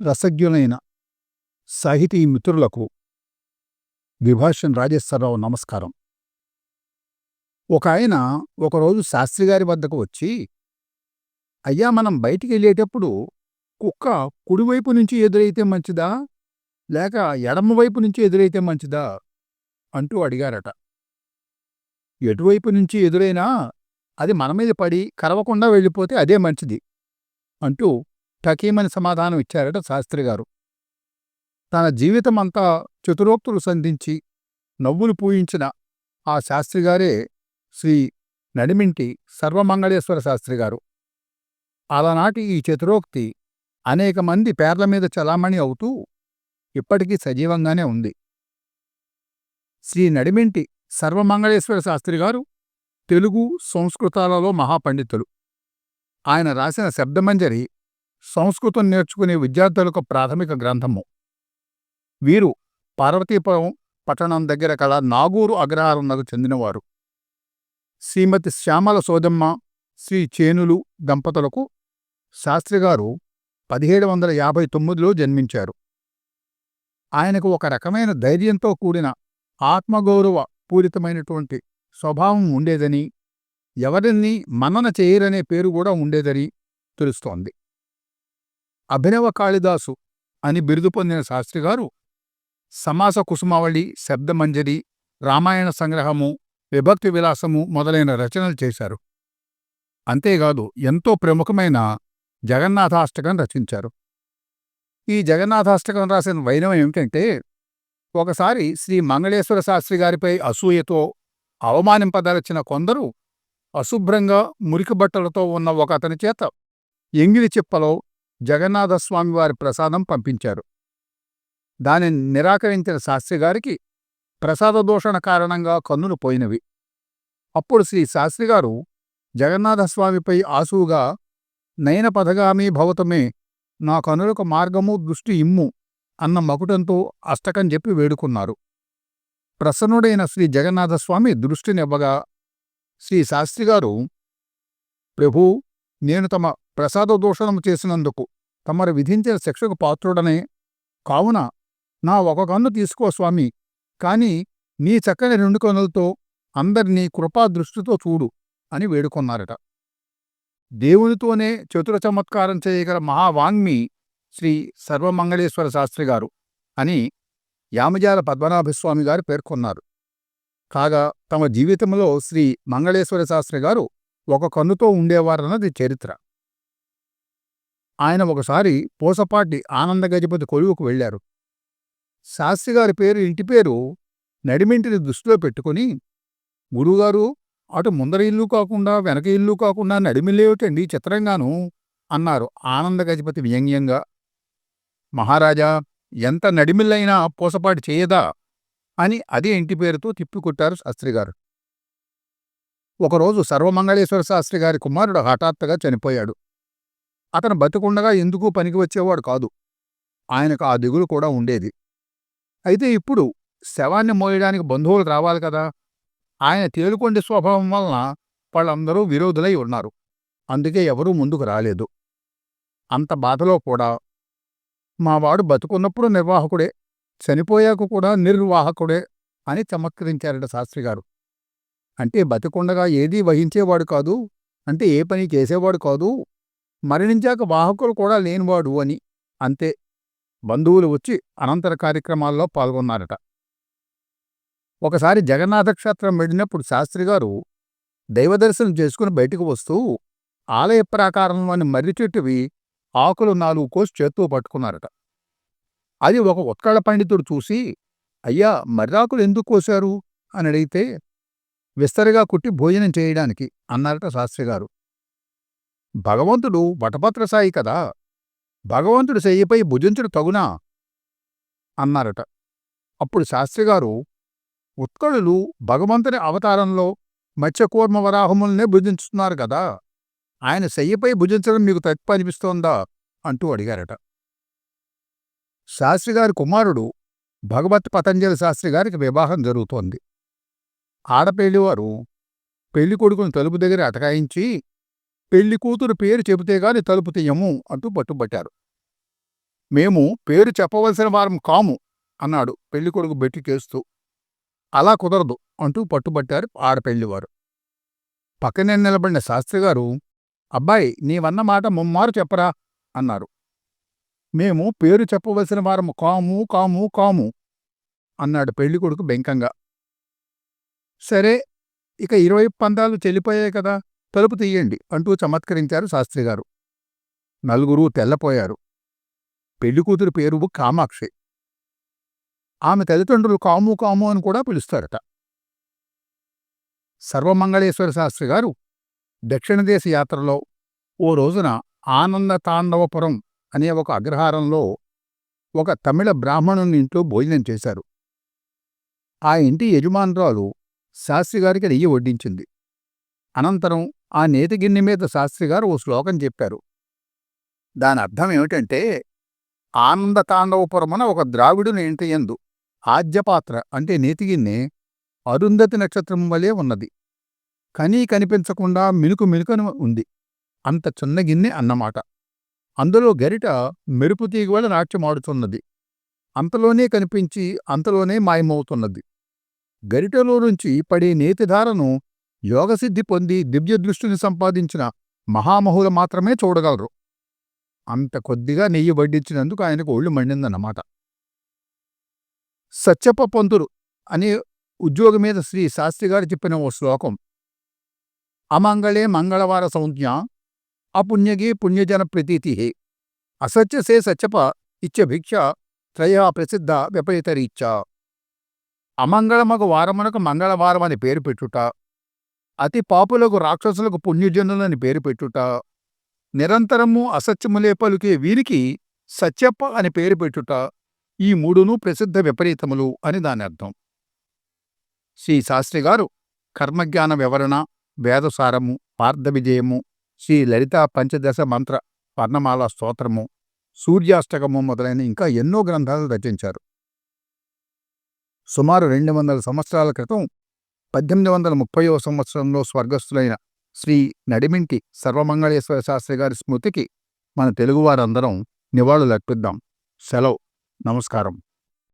రసజ్ఞులైన సాహితీ మిత్రులకు విభాషన్ రాజేశ్వరరావు నమస్కారం. ఒక ఆయన ఒకరోజు శాస్త్రిగారి వద్దకు వచ్చి అయ్యా మనం బయటికి వెళ్ళేటప్పుడు కుక్క కుడివైపు నుంచి ఎదురైతే మంచిదా? లేక ఎడమవైపు నుంచి ఎదురైతే మంచిదా? అంటూ అడిగారట. ఎటువైపు నుంచి ఎదురైనా అది మన మీద పడి కరవకుండా వెళ్ళిపోతే అదే మంచిది అంటూ టకీమని సమాధానం ఇచ్చారట శాస్త్రిగారు తన జీవితమంతా చతురోక్తులు సంధించి నవ్వులు పూయించిన ఆ శాస్త్రిగారే శ్రీ నడిమింటి సర్వమంగళేశ్వర శాస్త్రిగారు అలనాటి ఈ చతురోక్తి అనేక మంది పేర్ల మీద చలామణి అవుతూ ఇప్పటికీ సజీవంగానే ఉంది. శ్రీ నడిమింటి సర్వమంగళేశ్వర శాస్త్రిగారు తెలుగు సంస్కృతాలలో మహాపండితులు. ఆయన రాసిన శబ్దమంజరి సంస్కృతం నేర్చుకునే విద్యార్థులకు ప్రాథమిక గ్రంథము. వీరు పార్వతీపురం పట్టణం దగ్గర కల నాగూరు అగ్రహారంకు చెందినవారు. శ్రీమతి శ్యామల సోదమ్మ శ్రీ చేనులు దంపతులకు శాస్త్రిగారు పదిహేడు వందల యాభై తొమ్మిదిలో జన్మించారు. ఆయనకు ఒక రకమైన ధైర్యంతో కూడిన ఆత్మగౌరవ పూరితమైనటువంటి స్వభావం ఉండేదని ఎవరిని మన్నన చేయరనే పేరు కూడా ఉండేదని తెలుస్తోంది. అభినవ కాళిదాసు అని బిరుదు పొందిన శాస్త్రిగారు సమాస కుసుమావళి శబ్దమంజరి రామాయణ సంగ్రహము విభక్తి విలాసము మొదలైన రచనలు చేశారు. అంతేకాదు ఎంతో ప్రముఖమైన జగన్నాథాష్టకం రచించారు. ఈ జగన్నాథాష్టకం రాసిన వైనం ఏమిటంటే ఒకసారి శ్రీ మంగళేశ్వర శాస్త్రి గారిపై అసూయతో అవమానింపదలచిన కొందరు అశుభ్రంగా మురికి బట్టలతో ఉన్న ఒక అతని చేత ఎంగిలి చిప్పలో జగన్నాథస్వామి వారి ప్రసాదం పంపించారు. దానిని నిరాకరించిన శాస్త్రిగారికి ప్రసాద దూషణ కారణంగా కన్నులు పోయినవి. అప్పుడు శ్రీ శాస్త్రిగారు జగన్నాథస్వామిపై ఆసువుగా నయన పథగామీ భవతమే నా కనులకు మార్గము దృష్టి ఇమ్ము అన్న మకుటంతో అష్టకం చెప్పి వేడుకున్నారు. ప్రసన్నుడైన శ్రీ జగన్నాథస్వామి దృష్టినివ్వగా శ్రీ శాస్త్రిగారు ప్రభూ నేను తమ ప్రసాద దూషణము చేసినందుకు తమరు విధించిన శిక్షకు పాత్రుడనే. కావున నా ఒక కన్ను తీసుకో స్వామి కాని నీ చక్కని రెండు కన్నులతో అందరినీ కృపాదృష్టితో చూడు అని వేడుకొన్నారట. దేవునితోనే చతుర చమత్కారం చేయగల మహావాంగ్మి శ్రీ సర్వమంగళేశ్వర శాస్త్రి గారు అని యామజాల పద్మనాభస్వామి గారు పేర్కొన్నారు. కాగా తమ జీవితంలో శ్రీ మంగళేశ్వర శాస్త్రి గారు ఒక కన్నుతో ఉండేవారన్నది చరిత్ర. ఆయన ఒకసారి పూసపాటి ఆనంద గజపతి కొలువుకు వెళ్ళారు శాస్త్రిగారి పేరు ఇంటి పేరు నడిమింటిని దృష్టిలో పెట్టుకుని గురువుగారు అటు ముందర ఇల్లు కాకుండా వెనక ఇల్లు కాకుండా నడిమిల్లేమిటండి చిత్రంగాను అన్నారు ఆనంద గజపతి వ్యంగ్యంగా. మహారాజా ఎంత నడిమిల్లైనా పూసపాటి చేయదా? అని అదే ఇంటి పేరుతో తిప్పికొట్టారు శాస్త్రిగారు. ఒకరోజు సర్వమంగళేశ్వర శాస్త్రి గారి కుమారుడు హఠాత్తుగా చనిపోయాడు. అతను బతికుండగా ఎందుకు పనికి వచ్చేవాడు కాదు. ఆయనకు ఆ దిగులు కూడా ఉండేది. అయితే ఇప్పుడు శవాన్ని మోయడానికి బంధువులు రావాలి కదా. ఆయన తేలుకొండి స్వభావం వలన వాళ్ళందరూ విరోధులై ఉన్నారు. అందుకే ఎవరూ ముందుకు రాలేదు. అంత బాధలో కూడా మావాడు బతుకున్నప్పుడు నిర్వాహకుడే చనిపోయాక కూడా నిర్వాహకుడే అని చమత్కరించారట శాస్త్రిగారు అంటే బతికుండగా ఏదీ వహించేవాడు కాదు అంటే ఏ పని చేసేవాడు కాదు మరణించాక వాహకులు కూడా లేనివాడు అని అంతే. బంధువులు వచ్చి అనంతర కార్యక్రమాల్లో పాల్గొన్నారట. ఒకసారి జగన్నాథక్షేత్రం వెళ్ళినప్పుడు శాస్త్రిగారు దైవదర్శనం చేసుకుని బయటకు వస్తూ ఆలయ ప్రాకారంలోని మర్రి చెట్టువి ఆకులు నాలుగు కోసి చేత్తో పట్టుకున్నారట. అది ఒక ఉత్కళ పండితుడు చూసి అయ్యా మర్రాకులు ఎందుకు కోశారు? అని అడిగితే విస్తరిగా కుట్టి భోజనం చేయడానికి అన్నారట శాస్త్రిగారు. భగవంతుడు వటపత్రసాయి కదా భగవంతుడు శయ్యపై భుజించుడు తగునా? అన్నారట. అప్పుడు శాస్త్రిగారు ఉత్కళులు భగవంతుని అవతారంలో మత్స్యకూర్మ వరాహములనే భుజించుతున్నారు కదా ఆయన శయ్యపై భుజించడం మీకు తప్పు అనిపిస్తోందా? అంటూ అడిగారట. శాస్త్రిగారి కుమారుడు భగవత్ పతంజలి శాస్త్రి గారికి వివాహం జరుగుతోంది. ఆడపెళ్ళివారు పెళ్ళికొడుకును తలుపు దగ్గర అటకాయించి పెళ్ళి కూతురు పేరు చెబితే గాని తలుపు తీయము అంటూ పట్టుబట్టారు. మేము పేరు చెప్పవలసిన వారం కాము అన్నాడు పెళ్ళికొడుకు బెట్టికేస్తూ అలా కుదరదు అంటూ పట్టుబట్టారు ఆడపెళ్ళివారు పక్కనే నిలబడిన శాస్త్రిగారు అబ్బాయి నీవన్న మాట ముమ్మారు చెప్పరా అన్నారు. మేము పేరు చెప్పవలసిన వారం కాము కాము కాము అన్నాడు పెళ్ళికొడుకు బెంకంగా. సరే ఇక ఇరవై పందాలు చెల్లిపోయాయి కదా తలుపు తీయండి అంటూ చమత్కరించారు శాస్త్రిగారు నలుగురు తెల్లపోయారు. పెళ్ళికూతురు పేరు కామాక్షి. ఆమె తల్లిదండ్రులు కాము కాము అని కూడా పిలుస్తారట. సర్వమంగళేశ్వర శాస్త్రి గారు దక్షిణదేశ యాత్రలో ఓ రోజున ఆనంద తాండవపురం అనే ఒక అగ్రహారంలో ఒక తమిళ బ్రాహ్మణుని ఇంట్లో భోజనం చేశారు. ఆ ఇంటి యజమానురాలు శాస్త్రిగారికి నెయ్యి వడ్డించింది. అనంతరం ఆ నేతిగిన్నె మీద శాస్త్రిగారు ఓ శ్లోకం చెప్పారు. దాని అర్థం ఏమిటంటే ఆనంద తాండవపురమున ఒక ద్రావిడుని ఇంటి ఆద్యపాత్ర అంటే నేతిగిన్నె అరుంధతి నక్షత్రం వలె ఉన్నది. కనీ కనిపించకుండా మినుకు మినుకను ఉంది. అంత చిన్న గిన్నె అన్నమాట. అందులో గరిట మెరుపు తీగవల నాట్యమాడుతున్నది. అంతలోనే కనిపించి అంతలోనే మాయమవుతున్నది. గరిటలో నుంచి పడే నేతిధారను యోగసిద్ధి పొంది దివ్యదృష్టిని సంపాదించిన మహామహులు మాత్రమే చూడగలరు. అంత కొద్దిగా నెయ్యి వడ్డించినందుకు ఆయనకు ఒళ్ళు మండిందన్నమాట. సత్యప్ప పంతులు అనే ఉద్యోగి మీద శ్రీ శాస్త్రిగారు చెప్పిన ఓ శ్లోకం అమంగళే మంగళవార సంజ్ఞ అపుణ్యగే పుణ్యజన ప్రతీతి అసత్యసే సత్యప ఇచ్చ భిక్ష త్రయా ప్రసిద్ధ విపరీతరీచ్చ అమంగళమగు వారమునకు మంగళవారం అని పేరు పెట్టుట అతి పాపులకు రాక్షసులకు పుణ్యజనులని పేరు పెట్టుట నిరంతరము అసత్యములే పలుకే వీరికి సత్యప్ప అని పేరు పెట్టుట ఈ మూడును ప్రసిద్ధ విపరీతములు అని దాని అర్థం. శ్రీ శాస్త్రి గారు కర్మజ్ఞాన వివరణ వేదసారము పార్థ విజయము శ్రీ లలిత పంచదశ మంత్ర వర్ణమాల స్తోత్రము సూర్యాష్టకము మొదలైన ఇంకా ఎన్నో గ్రంథాలు రచించారు. సుమారు రెండు వందల సంవత్సరాల క్రితం పద్దెనిమిది వందల ముప్పైవ సంవత్సరంలో స్వర్గస్థులైన శ్రీ నడిమింటి సర్వమంగళేశ్వర శాస్త్రి గారి స్మృతికి మన తెలుగువారందరం నివాళులర్పిద్దాం. సెలవు. నమస్కారం.